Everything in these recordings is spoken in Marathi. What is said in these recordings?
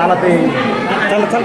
চালাতে চাল চাল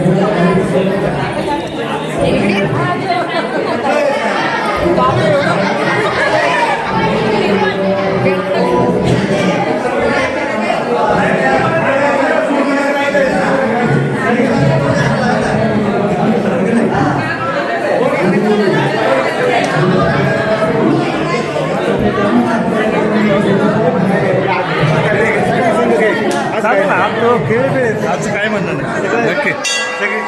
सांग ना खेळ खेळ आज काय म्हणणं नाही नक्की सगळी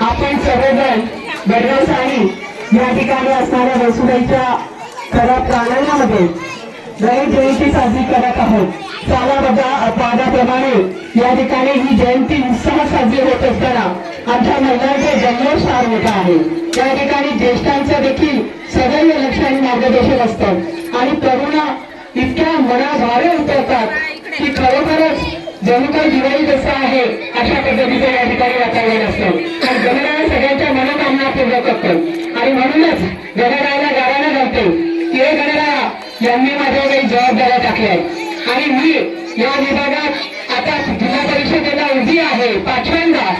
आपण सर्वजण दररोज आणि या ठिकाणी असणाऱ्या वसुबाईच्या खऱ्या प्रांगणामध्ये गणेश जयंती साजरी करत आहोत. साला बघा अपवादाप्रमाणे या ठिकाणी ही जयंती उत्साहात साजरी होत असताना आमच्या महिलांचा जल्लोष फार आहे. या ठिकाणी ज्येष्ठांचं देखील सदैव लक्ष आणि मार्गदर्शन असतं. आणि तरुणा इतक्या मनाभावे उतरतात की खरोखरच जणू काही दिवाळी जसं आहे अशा पद्धतीचं या ठिकाणी वातावरण असतं. असतो आणि गणराय सगळ्यांच्या मनोकामना पूर्ण करतो. आणि म्हणूनच गणरायाला गाराला घालतो. की हे यांनी माझ्या काही जबाबदाऱ्या टाकल्या आहेत. आणि मी या विभागात आता जिल्हा परिषदेला उभी आहे पाचव्यांदा.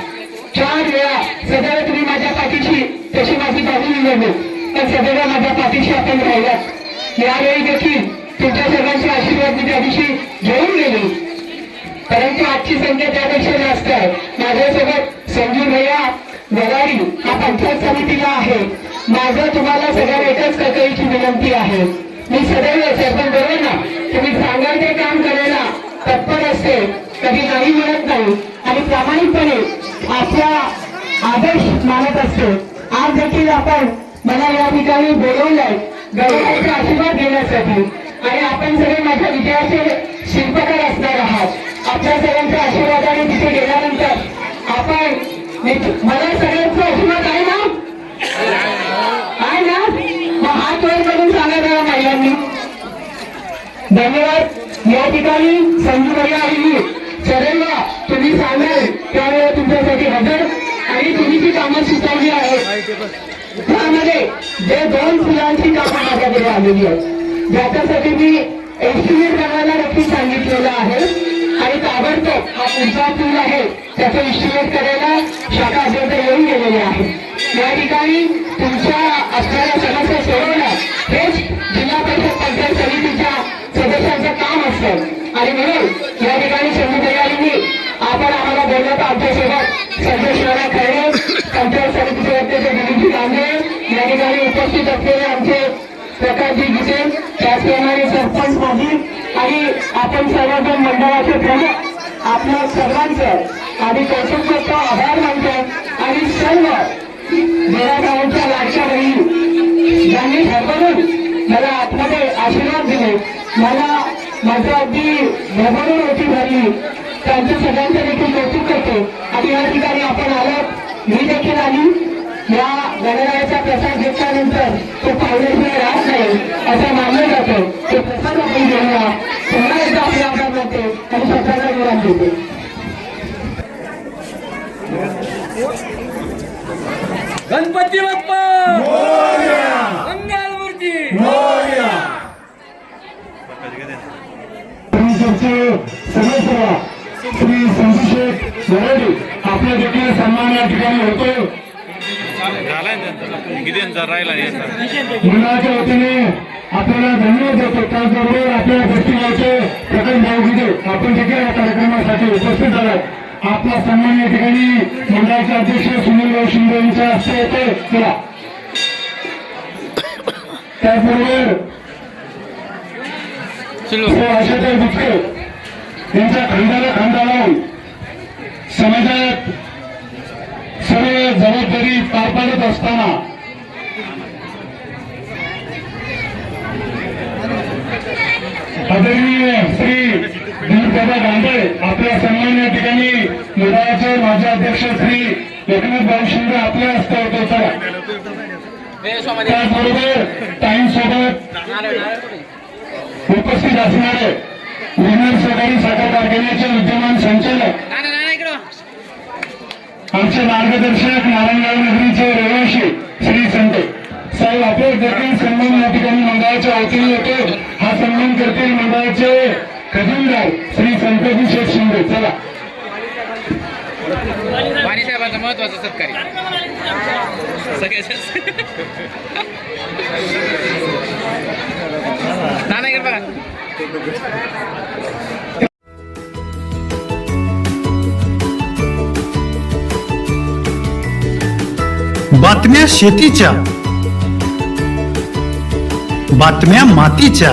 चार वेळा सदैव तुम्ही माझ्या पाठीशी तशी माझी बाजू निवडली पण सदैव माझ्या पाठीशी आपण राहिलात. यावेळी देखील तुमच्या सर्वांचे आशीर्वाद मी त्या दिवशी घेऊन गेली. परंतु आजची संख्या त्यापेक्षा जास्त आहे. माझ्यासोबत संजू भैया वगारी हा पंचायत समितीला आहे. माझं तुम्हाला सगळ्या एकच कळकळीची विनंती आहे. मी सदैव सरपंच बरोबर ना? तुम्ही सांगाल ते काम करायला तत्पर असते कधी नाही म्हणत नाही. आणि प्रामाणिकपणे आपला आदेश मानत असतो. आज देखील आपण मला या ठिकाणी बोलवलंय गौरवाचा आशीर्वाद घेण्यासाठी. आणि आपण सगळे माझ्या विजयाचे शिल्पकार असणार आहात. आपल्या सगळ्यांच्या आशीर्वादाने तिथे गेल्यानंतर आपण मला सगळ्यांचा आशीर्वाद आहे ना? आहे ना? मग हात वर करून सांगा जरा महिलांनी. धन्यवाद. या ठिकाणी संजू भैया आलेली मी तुम्ही सांगाल त्यावेळेला तुमच्यासाठी हजर आणि तुम्ही जी कामं सुचवली आहेत त्यामध्ये जे दोन फुलांची कामं माझ्याकडे आलेली आहेत ज्याच्यासाठी मी एस्टिमेट करायला नक्की सांगितलेलं आहे. आणि ताबडतोब हा पुढचा पूल आहे त्याचं एस्टिमेट करायला शाखा अध्यक्ष येऊन गेलेले आहे या ठिकाणी तुमच्या असणाऱ्या समस्या सोडवणं हेच जिल्हा परिषद पंचायत समितीच्या सदस्यांचं काम असतं आणि म्हणून या ठिकाणी संजू आपण आम्हाला बोललं तर आमच्यासोबत संजय शिवराय खैरे पंचायत समितीचे अध्यक्ष दिलीपजी गांधे या ठिकाणी उपस्थित असलेले आमचे प्रकाशजी गीते त्याचप्रमाणे सरपंच माजी आणि आपण सर्वजण मंडळाचे प्रमुख आपल्या सर्वांचं आणि कौतुक करतो आभार मानतो आणि सर्व गावांच्या लाडक्या बहिणी ज्यांनी भरभरून मला आतमध्ये आशीर्वाद दिले मला माझं अगदी भरभरून होती भरली त्यांचं सगळ्यांचं देखील कौतुक करतो आणि या ठिकाणी आपण आलात. मी देखील आली. या गणरायाचा प्रसाद घेतल्यानंतर तो पावल्याशिवाय राहत नाही असं मानलं जातं तो प्रसाद आपण घेऊया पुन्हा एकदा आपल्या आभार मानते आणि गणपती बाप्पा! मंगल मूर्ती परिषदचे सदस्य श्री मराठी आपल्या देखील सन्मान या ठिकाणी होतो. मंडळाच्या वतीने आपल्याला धन्यवाद देतो. त्याचबरोबर आपल्या फेस्टिवलचे प्रकाश भाऊगिरे आपण देखील या कार्यक्रमासाठी उपस्थित झालात आपला सन्मान या ठिकाणी मंडळाचे अध्यक्ष सुनील भाऊ शिंदे यांच्या हस्ते येते. केला त्याचबरोबर श्री आशाताई बुचके यांच्या खांद्याला खांदा लावून समाजात सर्व जबाबदारी पार पाडत असताना आदरणीय श्री दिलीपदादा गांधळे आपल्या सन्मान या ठिकाणी मंडळाचे माजी अध्यक्ष श्री एकनाथ भाऊ शिंदे आपल्या हस्ते होते चला त्याचबरोबर टाइम सोबत उपस्थित असणारे विनर सहकारी साखर कारखान्याचे विद्यमान संचालक आमचे मार्गदर्शक नारायणगाव नगरीचे रहिवाशी श्री संत साहेब आपले देखील सन्मान या ठिकाणी मंडळाच्या वतीने येतो सन्मान करतील मंडळाचे खजिनदार श्री संतजी शेठ शिंदे. चला. साहेबांचा महत्त्वाचा सत्कारी बघा बातम्या शेतीच्या बातम्या मातीच्या